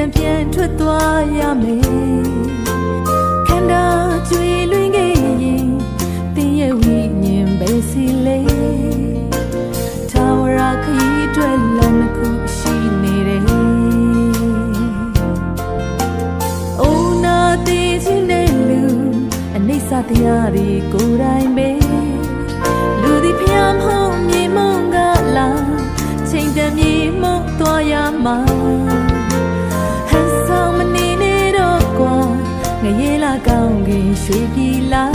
အချိန်တန်ပြန်ထွက်သွားရမယ်ခန္ဓာကြွေလွင်ခဲ့ရင်တင်းရဲ့ဝိညာဉ်ပဲစီလေထာဝရခရီးအတွက်လမ်းတစ်ခုရှိနေတယ်အိုးနာတီချင်းတဲ့လူအနိစ္စတရားတွေကိုယ်တိုင်ပဲလူဒီဖျားမဟုတ် ကောင်းကင်ရွှေပြည်လာ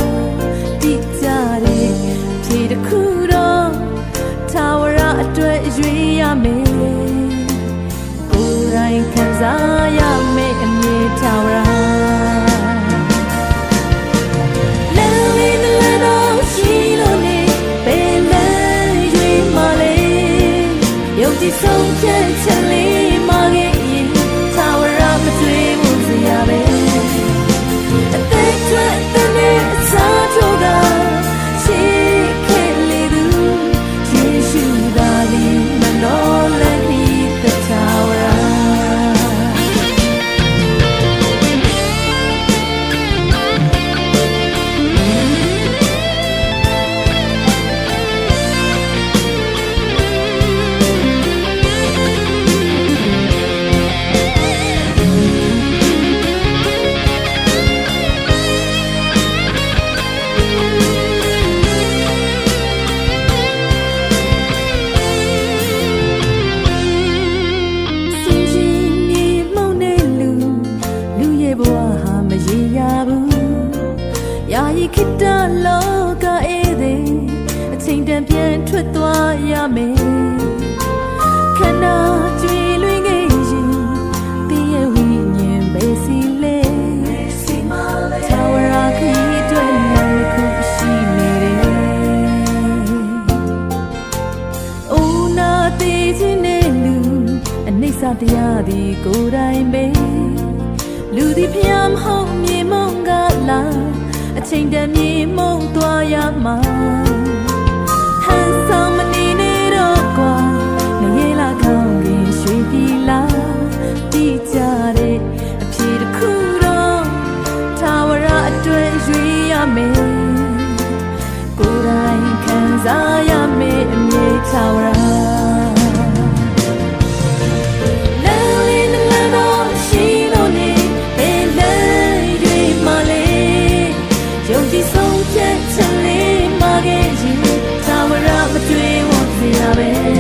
တိကြတဲ့ဖြေတစ်ခုတော့ထာဝရအတွက်ရွေးရမယ်ကိုယ်တိုင်ခံစားရ အချိန်တန်ပြန်ထွက်သွားရမယ်ခန္ဓာကြွေလွင်ခဲ့ရင်တင်းရဲ့ဝိညာဉ်ပဲစီလေထာဝရခရီးအတွက်လမ်းတစ်ခုရှိနေတယ်အိုးနာသေးခြင်းနဲ့လူအနိစ္စတရားသည်ကိုယ်တိုင်ပဲလူသည်ဖျားမဟုတ်မြေမုံကလာအချိန်တည်းမြေမုံသွားရမှာ ဆုံးဖြတ်ချက်လေးမှာခဲ့ရင်သာဝရမတွေ့ဝစေရပဲ